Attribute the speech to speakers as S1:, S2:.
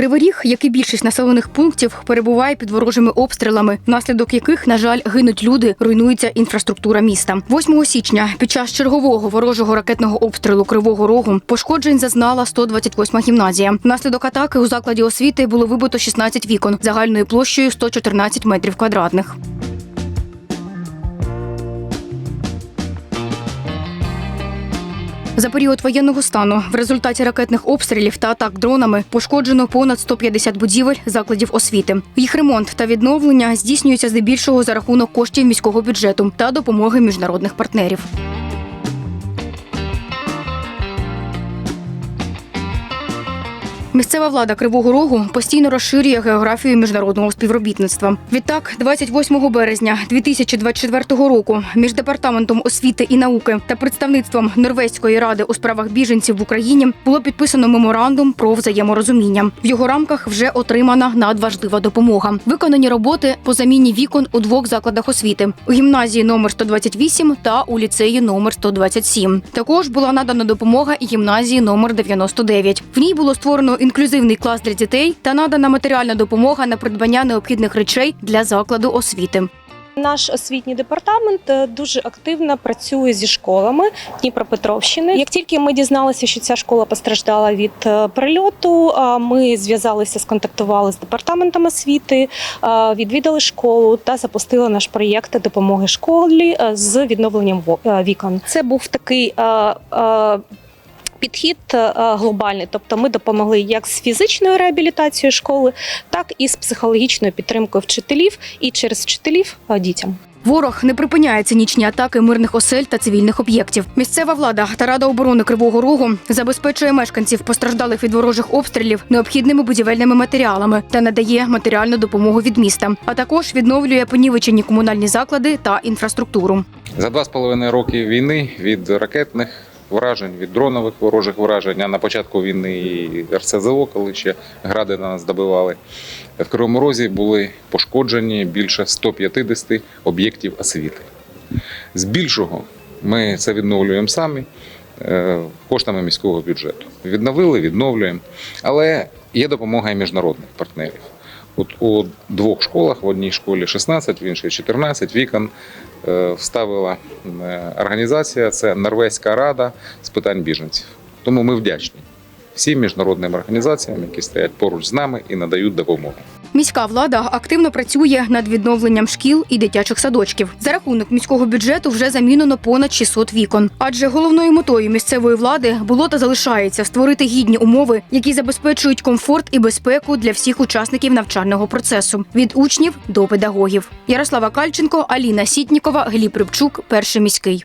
S1: Кривий як і більшість населених пунктів, перебуває під ворожими обстрілами, внаслідок яких, на жаль, гинуть люди, руйнується інфраструктура міста. 8 січня під час чергового ворожого ракетного обстрілу Кривого Рогу пошкоджень зазнала 128 гімназія. Внаслідок атаки у закладі освіти було вибито 16 вікон загальною площею 114 метрів квадратних. За період воєнного стану в результаті ракетних обстрілів та атак дронами пошкоджено понад 150 будівель закладів освіти. Їх ремонт та відновлення здійснюються здебільшого за рахунок коштів міського бюджету та допомоги міжнародних партнерів. Місцева влада Кривого Рогу постійно розширює географію міжнародного співробітництва. Відтак, 28 березня 2024 року між департаментом освіти і науки та представництвом Норвезької ради у справах біженців в Україні було підписано меморандум про взаєморозуміння. В його рамках вже отримана надважлива допомога. Виконані роботи по заміні вікон у двох закладах освіти у гімназії номер 128 та у ліцеї номер 127. Також була надана допомога і гімназії номер 99. В ній було створено інклюзивний клас для дітей та надана матеріальна допомога на придбання необхідних речей для закладу освіти.
S2: Наш освітній департамент е, дуже активно працює зі школами Дніпропетровщини. Як тільки ми дізналися, що ця школа постраждала від е, прильоту, ми зв'язалися, сконтактували з департаментом освіти, е, відвідали школу та запустили наш проєкт допомоги школі з відновленням во- вікон. Це був такий. Е, е, Підхід е, глобальний, тобто ми допомогли як з фізичною реабілітацією школи, так і з психологічною підтримкою вчителів і через вчителів е, дітям.
S1: Ворог не припиняє цинічні атаки мирних осель та цивільних об'єктів. Місцева влада та рада оборони Кривого Рогу забезпечує мешканців постраждалих від ворожих обстрілів необхідними будівельними матеріалами та надає матеріальну допомогу від міста, а також відновлює понівечені комунальні заклади та інфраструктуру.
S3: За два з половиною роки війни від ракетних вражень, від дронових ворожих вражень, а на початку війни і РСЗО, коли ще гради на нас добивали, в Кривому Розі були пошкоджені більше 150 об'єктів освіти. З більшого ми це відновлюємо самі е, коштами міського бюджету. Відновили, відновлюємо, але є допомога і міжнародних партнерів. От у двох школах, в одній школі 16, в іншій 14 вікон вставила е, організація, це Норвезька рада з питань біженців. Тому ми вдячні всім міжнародним організаціям, які стоять поруч з нами і надають допомогу.
S1: Міська влада активно працює над відновленням шкіл і дитячих садочків. За рахунок міського бюджету вже замінено понад 600 вікон. Адже головною метою місцевої влади було та залишається створити гідні умови, які забезпечують комфорт і безпеку для всіх учасників навчального процесу від учнів до педагогів. Ярослава Кальченко, Аліна Сітнікова, Гліб Рибчук, перший міський.